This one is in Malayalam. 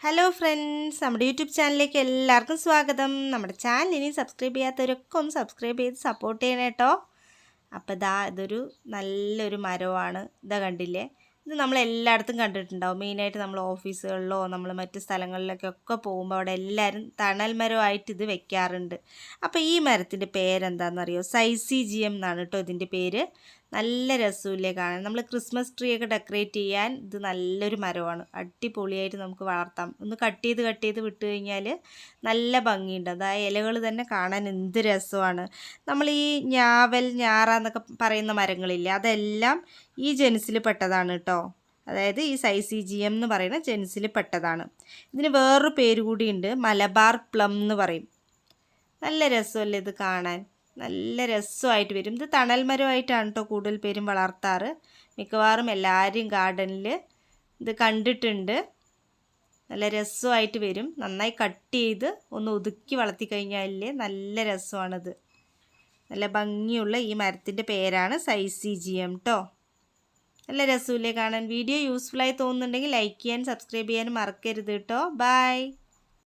ഹലോ ഫ്രണ്ട്സ് നമ്മുടെ യൂട്യൂബ് ചാനലിലേക്ക് എല്ലാവർക്കും സ്വാഗതം. നമ്മുടെ ചാനൽ ഇനി സബ്സ്ക്രൈബ് ചെയ്യാത്തവരൊക്കെ ഒന്ന് സബ്സ്ക്രൈബ് ചെയ്ത് സപ്പോർട്ട് ചെയ്യണം കേട്ടോ അപ്പോൾ ഇതാ ഇതൊരു നല്ലൊരു മരമാണ് ഇതാ കണ്ടില്ലേ? ഇത് നമ്മൾ എല്ലായിടത്തും കണ്ടിട്ടുണ്ടാവും. മെയിനായിട്ട് നമ്മൾ ഓഫീസുകളിലോ നമ്മൾ മറ്റ് സ്ഥലങ്ങളിലൊക്കെ പോകുമ്പോൾ അവിടെ എല്ലാവരും തണൽ മരമായിട്ട് ഇത് വെക്കാറുണ്ട്. അപ്പോൾ ഈ മരത്തിന്റെ പേരെന്താണെന്നറിയോ എം എന്നാണ് കേട്ടോ ഇതിന്റെ പേര്. നല്ല രസമില്ലേ കാണാൻ. നമ്മൾ ക്രിസ്മസ് ട്രീ ഒക്കെ ഡെക്കറേറ്റ് ചെയ്യാൻ ഇത് നല്ലൊരു മരമാണ്. അടിപൊളിയായിട്ട് നമുക്ക് വളർത്താം. ഒന്ന് കട്ട് ചെയ്ത് കട്ട് ചെയ്ത് വിട്ട് കഴിഞ്ഞാൽ നല്ല ഭംഗിയുണ്ട്. അത് ആ ഇലകൾ തന്നെ കാണാൻ എന്ത് രസമാണ്. നമ്മൾ ഈ ഞാവൽ ഞാറ എന്നൊക്കെ പറയുന്ന മരങ്ങളില്ലേ അതെല്ലാം ഈ ജനുസിൽ പെട്ടതാണ് കേട്ടോ അതായത് ഈ സൈസി ജി എം എന്ന് പറയുന്ന ജെൻസിൽ പെട്ടതാണ്. ഇതിന് വേറൊരു പേര് കൂടിയുണ്ട് മലബാർ പ്ലം എന്ന് പറയും. നല്ല രസമല്ലേ ഇത് കാണാൻ? നല്ല രസമായിട്ട് വരും. ഇത് തണൽ മരമായിട്ടാണ് കേട്ടോ കൂടുതൽ പേരും വളർത്താറ്. മിക്കവാറും എല്ലാവരും ഗാർഡനിൽ ഇത് കണ്ടിട്ടുണ്ട്. നല്ല രസമായിട്ട് വരും. നന്നായി കട്ട് ചെയ്ത് ഒന്ന് ഒതുക്കി വളർത്തി കഴിഞ്ഞാലേ നല്ല രസമാണിത്. നല്ല ഭംഗിയുള്ള ഈ മരത്തിന്റെ പേരാണ് സൈസി ജി എം കേട്ടോ നല്ല രസമില്ലേ കാണാൻ. വീഡിയോ യൂസ്ഫുള്ളായി തോന്നുന്നുണ്ടെങ്കിൽ ലൈക്ക് ചെയ്യാൻ സബ്സ്ക്രൈബ് ചെയ്യാനും മറക്കരുത് കേട്ടോ ബൈ